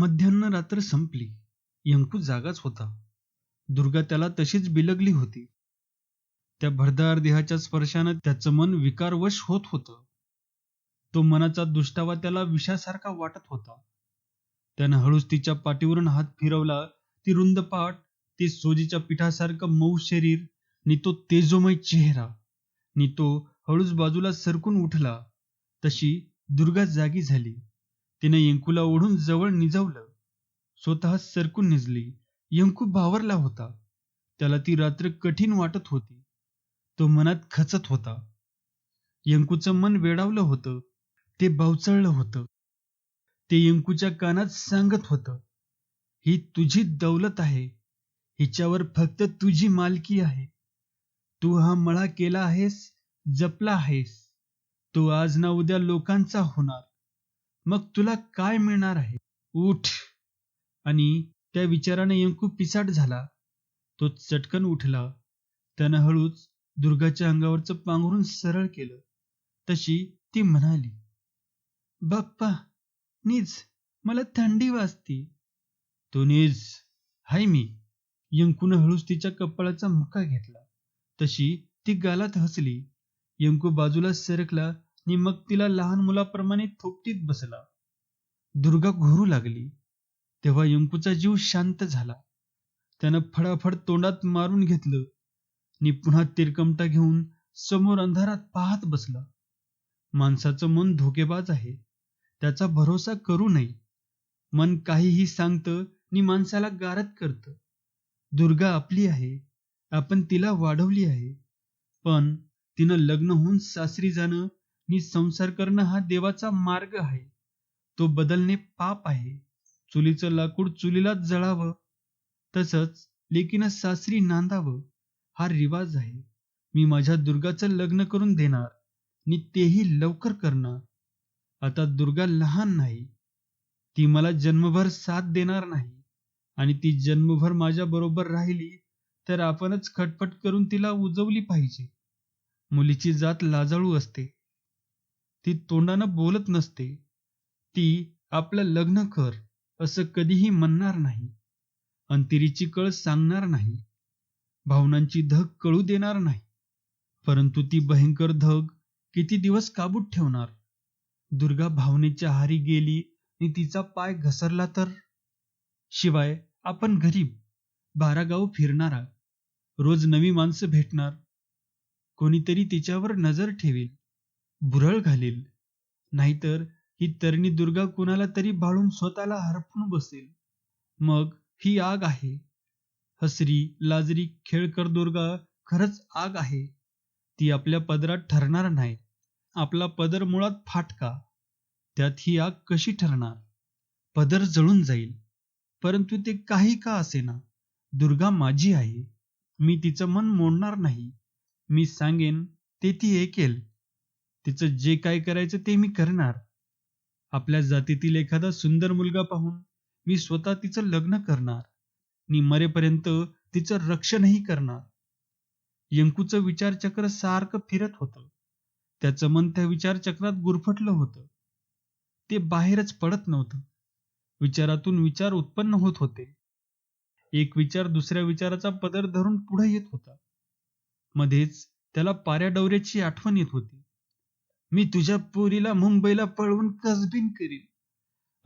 मध्यान्ह रात्र संपली. यंकू जागाच होता. दुर्गा त्याला तशीच बिलगली होती. त्या भरदार देहाच्या स्पर्शानं त्याचं मन विकारवश होत होतं. तो मनाचा दुष्टावा त्याला विषासारखा वाटत होता. त्यानं हळूच तिच्या पाठीवरून हात फिरवला. ती रुंद पाठ ती सोजीच्या पिठासारखं मऊ शरीर नि तो तेजोमय चेहरा नि तो हळूच बाजूला सरकून उठला. तशी दुर्गा जागी झाली. तिने यंकूला ओढून जवळ निजवलं. स्वतः सरकून निजली. यंकू भावरला होता. त्याला ती रात्र कठीण वाटत होती. तो मनात खचत होता. यंकूचं मन वेडावलं होतं. ते बावचळलं होतं. ते यंकूच्या कानात सांगत होतं. ही तुझी दौलत आहे. हिच्यावर फक्त तुझी मालकी आहे. तू हा मळा केला आहेस जपला आहेस. तो आज ना उद्या लोकांचा होणार. मग तुला काय मिळणार आहे? उठ. आणि त्या विचाराने यंकू पिसाट झाला. तो चटकन उठला. त्यानं हळूच दुर्गाच्या अंगावरचं पांघरून सरळ केलं. तशी ती म्हणाली बाप्पा नीज मला थंडी वाजती. तो नीज हाय मी. यंकून हळूच तिच्या कपाळाचा मुका घेतला. तशी ती गालात हसली. यंकू बाजूला सरकला आणि मग तिला लहान मुलाप्रमाणे थोपटीत बसला. दुर्गा घोरू लागली. तेव्हा यंकूचा जीव शांत झाला. त्यानं फडाफड तोंडात मारून घेतलं. आणि पुन्हा तिरकमटा घेऊन समोर अंधारात पाहत बसला. माणसाचं मन धोकेबाज आहे. त्याचा भरोसा करू नये. मन काहीही सांगतं आणि माणसाला गारद करतं. दुर्गा आपली आहे. आपण तिला वाढवली आहे. पण तिनं लग्न होऊन सासरी जाणं मी संसार करणं हा देवाचा मार्ग आहे. तो बदलणे पाप आहे. चुलीचं लाकूड चुलीलाच जळावं. तसंच लेकीनं सासरी नांदावं. हा रिवाज आहे. मी माझ्या दुर्गाचं लग्न करून देणार. आणि तेही लवकर करणार. आता दुर्गा लहान नाही. ती मला जन्मभर साथ देणार नाही. आणि ती जन्मभर माझ्या बरोबर राहिली तर आपणच खटपट करून तिला उजवली पाहिजे. मुलीची जात लाजाळू असते. ती तोंडानं बोलत नसते. ती आपलं लग्न कर असं कधीही म्हणणार नाही. अंतिरीची कळ सांगणार नाही. भावनांची धग कळू देणार नाही. परंतु ती भयंकर धग किती दिवस काबूत ठेवणार? दुर्गा भावनेच्या हारी गेली आणि तिचा पाय घसरला तर? शिवाय आपण गरीब बारा गाव फिरणारा रोज नवी माणसं भेटणार. कोणीतरी तिच्यावर नजर ठेवेल. भुरळ घालील. नाहीतर ही तरणी दुर्गा कुणाला तरी भाळून स्वतःला हरपून बसेल. मग ही आग आहे. हसरी लाजरी खेळकर दुर्गा खरंच आग आहे. ती आपल्या पदरात ठरणार नाही. आपला पदर मुळात फाटका. त्यात ही आग कशी ठरणार? पदर जळून जाईल. परंतु ते काही का असेना? दुर्गा माझी आहे. मी तिचं मन मोडणार नाही. मी सांगेन ते ती ऐकेल. तिचं जे काय करायचं ते मी करणार. आपल्या जातीतील एखादा सुंदर मुलगा पाहून मी स्वतः तिचं लग्न करणार. नि मरेपर्यंत तिचं रक्षणही करणार. यंकूचं विचारचक्र सारखं फिरत होतं. त्याचं मन त्या विचारचक्रात गुरफटलं होतं. ते बाहेरच पडत नव्हतं. विचारातून विचार उत्पन्न होत होते. एक विचार दुसऱ्या विचाराचा पदर धरून पुढे येत होता. मध्येच त्याला पाऱ्या डवऱ्याची आठवण येत होती. मी तुझ्या पोरीला मुंबईला पळवून कसबीन करीन.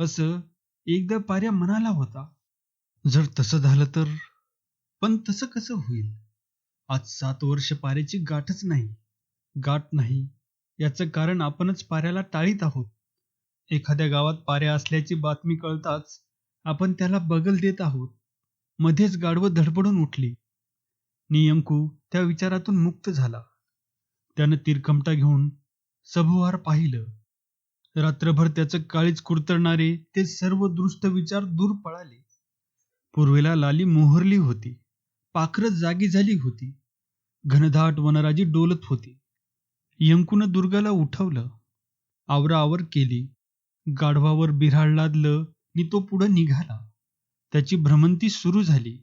असं एकदा पाऱ्या म्हणाला होता. जर तसं झालं तर? पण तसं कसं होईल? आज सात वर्ष पाऱ्याची गाठच नाही. गाठ नाही. याचं कारण आपणच पाऱ्याला टाळीत आहोत. एखाद्या गावात पाऱ्या असल्याची बातमी कळताच आपण त्याला बगल देत आहोत. मध्येच गाढवं धडपडून उठली. नियंकू त्या विचारातून मुक्त झाला. त्यानं तिरकमटा घेऊन सभोवार पाहिलं. रात्रभर त्याचं काळीच कुरतरणारे ते सर्व दृष्ट विचार दूर पळाले. पूर्वेला लाली मोहरली होती. पाखरं जागी झाली होती. घनदाट वनराजी डोलत होती. यंकून दुर्गाला उठवलं. आवराआवर केली. गाढवावर बिऱ्हाड लादलं. नि तो पुढं निघाला. त्याची भ्रमंती सुरू झाली.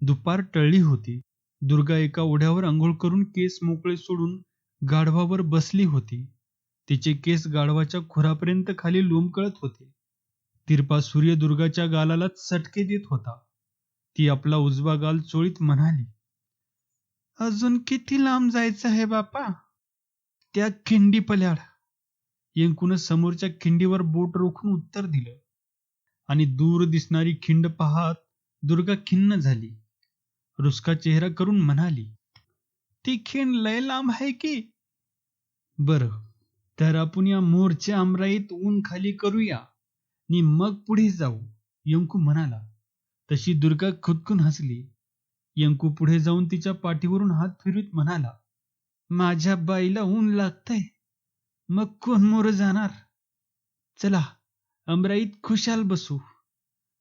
दुपार टळली होती. दुर्गा एका ओढ्यावर आंघोळ करून केस मोकळे सोडून गाढवावर बसली होती. तिचे केस गाढवाच्या खुरापर्यंत खाली लोंबकळत होते. तिरपा सूर्यदुर्गाच्या गालाला चटके देत होता. ती आपला उजवा गाल चोळीत म्हणाली अजून किती लांब जायचं आहे बापा? त्या खिंडी पल्याड. येंकून समोरच्या खिंडीवर बोट रोखून उत्तर दिलं. आणि दूर दिसणारी खिंड पाहत दुर्गा खिन्न झाली. रुसका चेहरा करून म्हणाली ती खिण लय लांब आहे की? बर तर आपण या मोरच्या आमराईत ऊन खाली करूया. नि मग पुढे जाऊ यंकू म्हणाला. तशी दुर्गा खुदकून हसली. यंकू पुढे जाऊन तिच्या पाठीवरून हात फिरवीत म्हणाला माझ्या बाईला ऊन लागतंय. मग कोण मोर जाणार? चला अमराईत खुशाल बसू.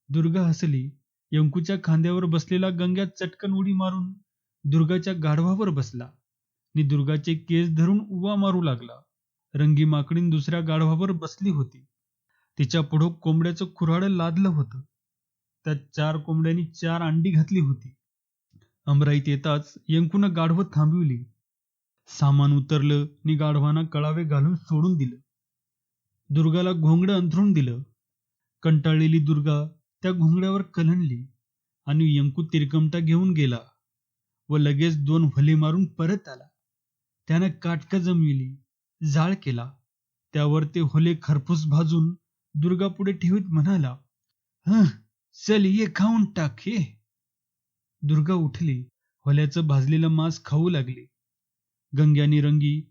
दुर्गा हसली. यंकूच्या खांद्यावर बसलेला गंग्यात चटकन उडी मारून दुर्गाच्या गाढवावर बसला. आणि दुर्गाचे केस धरून उवा मारू लागला. रंगी माकडीन दुसऱ्या गाढवावर बसली होती. तिच्या पुढं कोंबड्याचं खुराडं लादलं होतं. त्यात चार कोंबड्यांनी चार अंडी घातली होती. अमराईत येताच यंकून गाढवं थांबविली. सामान उतरलं आणि गाढवांना कळावे घालून सोडून दिलं. दुर्गाला घोंगडं अंथरून दिलं. कंटाळलेली दुर्गा त्या घोंगड्यावर कलंडली आणि यंकू तिरकमटा घेऊन गेला. व लगेच दोन व्हले मारून परत आला. त्यानं काटकं जमविली जाळ केला. त्यावर ते होले खरपूस भाजून दुर्गा पुढे ठेवीत म्हणाला हं चल ये खाऊन टाक ये. दुर्गा उठली होल्याचं भाजलेलं मांस खाऊ लागली. गंग्यानी रंगी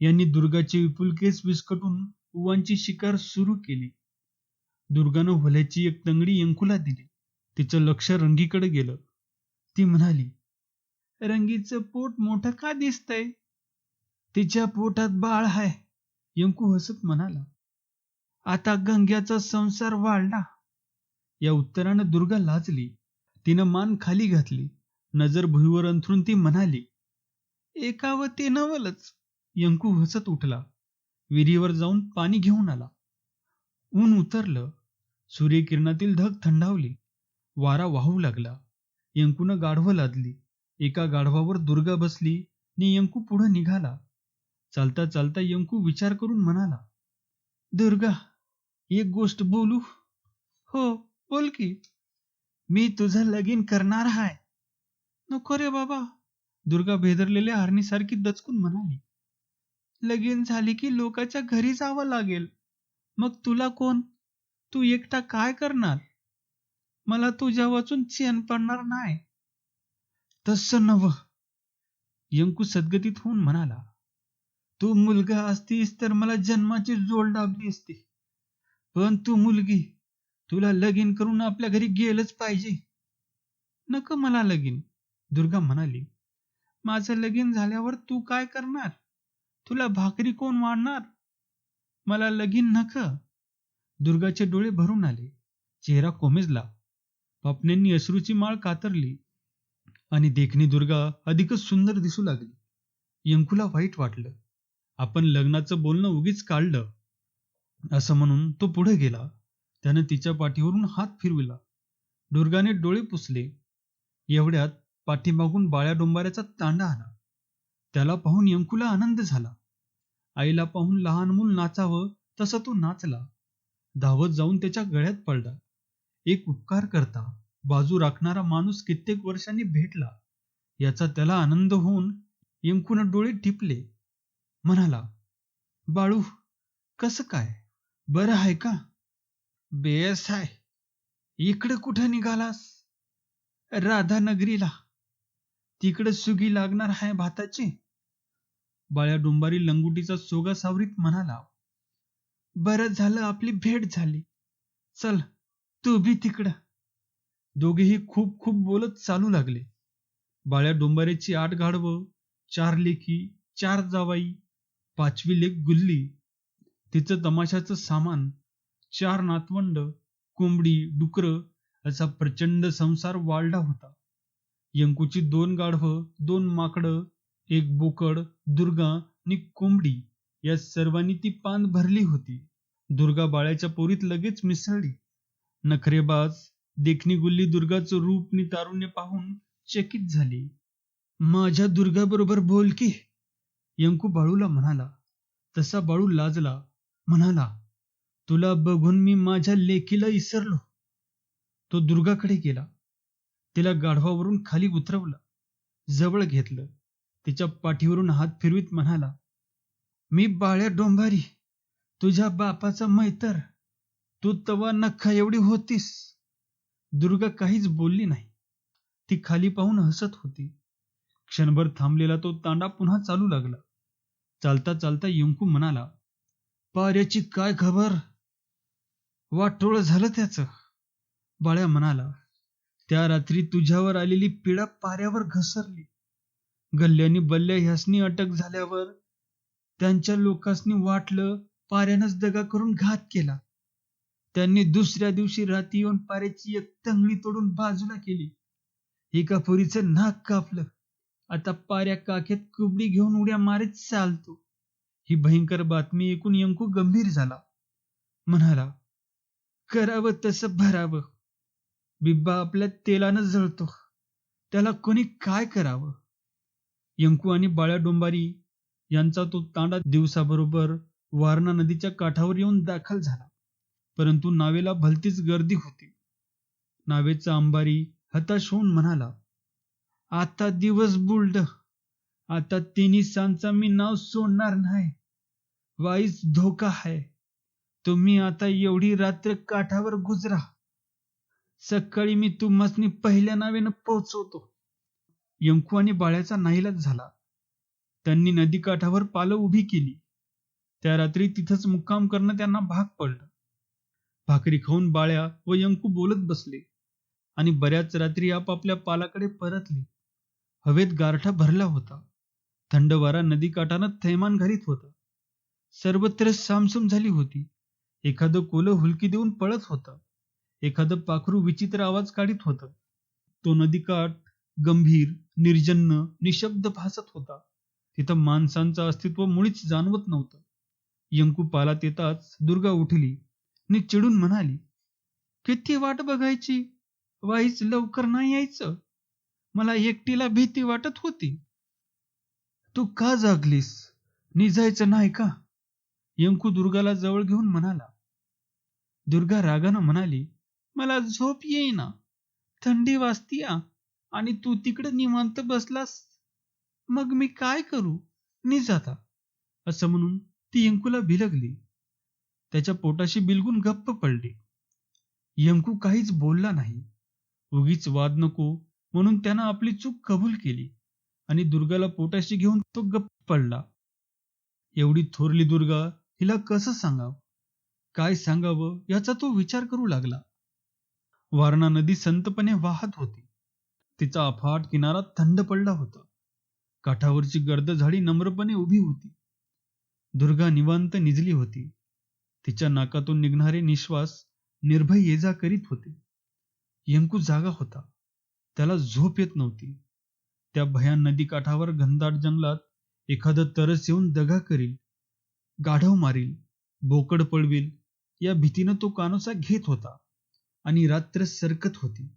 यांनी दुर्गाचे विपुल केस विस्कटून उवांची शिकार सुरू केली. दुर्गानं होल्याची एक तंगडी यंकुला दिली. तिचं लक्ष रंगीकडे गेलं. ती म्हणाली रंगीचं पोट मोठं का दिसतंय? तिच्या पोटात बाळ हाय यंकू हसत म्हणाला. आता गंग्याचा संसार वाढला. या उत्तरानं दुर्गा लाजली. तिनं मान खाली घातली. नजर भुईवर अंथरून ती म्हणाली एकावं ते नवलच. यंकू हसत उठला. विहिरीवर जाऊन पाणी घेऊन आला. ऊन उतरलं. सूर्यकिरणातील धग थंडावली. वारा वाहू लागला. यंकूनं गाढवं लादली. एका गाढवावर दुर्गा बसली नि यंकू पुढं निघाला. चालता चालता यंकू विचार करून म्हणाला दुर्गा एक गोष्ट बोलू? हो बोल की. मी तुझं लगीन करणार हाय. नको रे बाबा. दुर्गा भेदरलेल्या हरणीसारखी दचकून म्हणाली लगीन झाली की लोकाच्या घरी जावं लागेल. मग तुला कोण? तू एकटा काय करणार? मला तुझ्या वाचून चेन पडणार नाही. तसं नव यंकू सद्गतीत होऊन म्हणाला तू मुलगा असतीस तर मला जन्माची जोड लाभली असती. पण तू मुलगी तुला लगीन करून आपल्या घरी गेलंच पाहिजे. नको मला लगीन दुर्गा म्हणाली. माझं लगीन झाल्यावर तू काय करणार? तुला भाकरी कोण वाढणार? मला लगीन नक दुर्गाचे डोळे भरून आले. चेहरा कोमेजला. पापण्यांनी अश्रूची माळ कातरली. आणि देखणी दुर्गा अधिकच सुंदर दिसू लागली. यंकूला वाईट वाटलं. आपण लग्नाचं बोलणं उगीच काढलं. असं म्हणून तो पुढे गेला. त्यानं तिच्या पाठीवरून हात फिरविला. दुर्गाने डोळे पुसले. एवढ्यात पाठीमागून बाळ्या डोंबाऱ्याचा तांडा आला. त्याला पाहून यंकुला आनंद झाला. आईला पाहून लहान मूल नाचावं तसा तो नाचला. धावत जाऊन त्याच्या गळ्यात पडला. एक उपकार करता. बाजू राखणारा माणूस कित्येक वर्षांनी भेटला. याचा त्याला आनंद होऊन यंकून डोळे टिपले. म्हणाला बाळू कसं काय? बरं आहे का? बेस आहे. इकडे कुठं निघालास? राधानगरीला. तिकडे सुगी लागणार आहे भाताची. बाळ्या डोंबारी लंगुटीचा सोगा सावरीत म्हणाला बरं झालं आपली भेट झाली. चल तू बी तिकडं. दोघेही खूप खूप बोलत चालू लागले. बाळ्या डोंबारेची आठ गाढवं चार लेखी चार जावाई पाचवी लेख गुल्ली तिचं तमाशाचं सामान चार नातवंड कोंबडी डुकरं असा प्रचंड संसार वाढला होता. यंकूची दोन गाढवं दोन माकडं एक बोकड दुर्गा आणि कोंबडी या सर्वांनी ती पान भरली होती. दुर्गा बाळ्याच्या पोरीत लगेच मिसळली. नखरेबाज देखणी गुल्ली दुर्गाचं रूप नि तारुण्य पाहून चकित झाली. माझ्या दुर्गाबरोबर बोल की. यंकू बाळूला म्हणाला. तसा बाळू लाजला. म्हणाला तुला बघून मी माझ्या लेकीला इसरलो. तो दुर्गाकडे गेला. तिला गाढवावरून खाली उतरवलं. जवळ घेतलं. तिच्या पाठीवरून हात फिरवीत म्हणाला मी बाळ्या डोंबारी. तुझ्या बापाचा मैतर. तू तवा नख्खा एवढी होतीस. दुर्गा काहीच बोलली नाही. ती खाली पाहून हसत होती. क्षणभर थांबलेला तो तांडा पुन्हा चालू लागला. चालता चालता यंकू म्हणाला पाऱ्याची काय खबर? वाटोळ झालं त्याचं. बाळ्या म्हणाला त्या रात्री तुझ्यावर आलेली पिढा पाऱ्यावर घसरली. गल्ल्यानी बल्ल्या ह्यासनी अटक झाल्यावर त्यांच्या लोकांसनी वाटलं पाऱ्यानंच दगा करून घात केला. त्यांनी दुसऱ्या दिवशी रात्री येऊन पाऱ्याची एक तंगडी तोडून बाजूला केली. एका पोरीचं नाक कापलं. आता पाऱ्या काखेत कुबडी घेऊन उड्या मारीत चालतो. ही भयंकर बातमी ऐकून यंकू गंभीर झाला. म्हणाला करावं तसं भरावं. बिब्बा आपल्या तेलानं जळतो. त्याला कोणी काय करावं? यंकू आणि बाळ्या डोंबारी यांचा तो तांडा दिवसाबरोबर वारणा नदीच्या काठावर येऊन दाखल झाला. परंतु नावेला भलतीच गर्दी होती. नावेचा अंबारी हताश होऊन म्हणाला आता दिवस बुलड आता तिन्ही सांचा मी नाव सोडणार नाही. वाईच धोका आहे तुम्ही आता एवढी रात्र काठावर गुजरा. सकाळी मी तुम्हासनी पहिल्या नावेनं पोहोचवतो. यंकू आणि बाळ्याचा नाहीलाच झाला. त्यांनी नदीकाठावर पालं उभी केली. त्या रात्री तिथंच मुक्काम करणं त्यांना भाग पडलं. भाकरी खाऊन बाळ्या व यंकू बोलत बसले आणि बऱ्याच रात्री आपापल्या पालाकडे परतले. हवेत गारठा भरला होता. थंड वारा नदीकाठानं थैमान घालीत होता. सर्वत्र सामसम झाली होती. एखादं कोलं हुलकी देऊन पळत होतं. एखादं पाखरू विचित्र आवाज काढीत होतं. तो नदीकाठ गंभीर निर्जन्न निशब्द भासत होता. तिथं माणसांचं अस्तित्व मुळीच जाणवत नव्हतं. यंकू पालात येताच दुर्गा उठली. नि चिडून म्हणाली किती वाट बघायची? वाईच लवकर नाही यायचं. मला एकटीला भीती वाटत होती. तू का जागलीस? निजायचं नाही का? यंकू दुर्गाला जवळ घेऊन म्हणाला. दुर्गा रागानं म्हणाली मला झोप येईना. थंडी वाजतीया आणि तू तिकडे निवांत बसलास. मग मी काय करू? निजाता. असं म्हणून ती यंकूला भिलगली. त्याच्या पोटाशी बिलगून गप्प पडली. यंकू काहीच बोलला नाही. उगीच वाद नको म्हणून त्यानं आपली चूक कबूल केली आणि दुर्गाला पोटाशी घेऊन तो गप्प पडला. एवढी थोरली दुर्गा हिला कसं सांगावं? काय सांगावं याचा तो विचार करू लागला. वारणा नदी संतपणे वाहत होती. तिचा अफाट किनारा थंड पडला होता. काठावरची गर्द झाडी नम्रपणे उभी होती. दुर्गा निवांत निजली होती. तिच्या नाकातून निघणारे निश्वास निर्भय ये जा करीत होते. यंकू जागा होता. त्याला झोप येत नव्हती. त्या भयान नदी काठावर घनदाट जंगलात एखादं तरस येऊन दगा करील गाढव मारील बोकड पळवील या भीतीनं तो कानोसा घेत होता आणि रात्र सरकत होती.